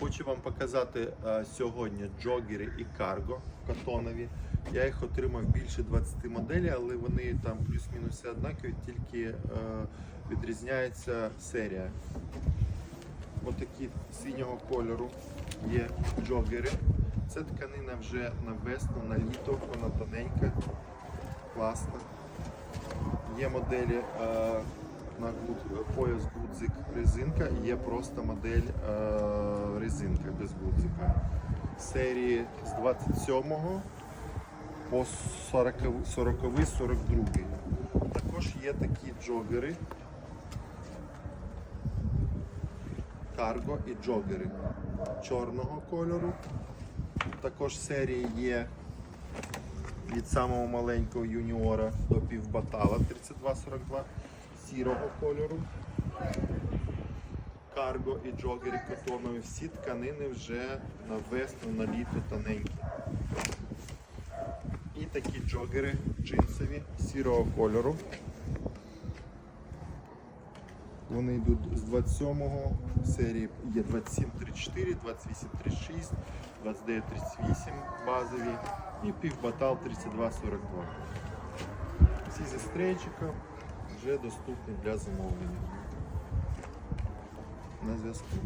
Хочу вам показати е, сьогодні джогери і карго катонові. Я їх отримав більше 20 моделей, але вони там плюс-мінус однакові, тільки е, відрізняється серія. Отакі синього кольору є джогери. Це тканина вже на весну, на літо, вона тоненька, класна. Є моделі е, на гуд, пояс гудзик резинка, є просто модель е, резинка без гудзика. Серії з 27 по 40, 40 42. Також є такі джогери. Карго і джогери чорного кольору. Також серії є від самого маленького юніора до півбатала 32-42 сірого кольору. Карго і джогери котонові. Всі тканини вже на весну, на літо тоненькі. І такі джогери джинсові сірого кольору. Вони йдуть з 27-го серії є 27-34, 28-36, 29-38 базові і півбатал 32-42. Всі зі стрейчиком вже доступні для замовлення. На зв'язку.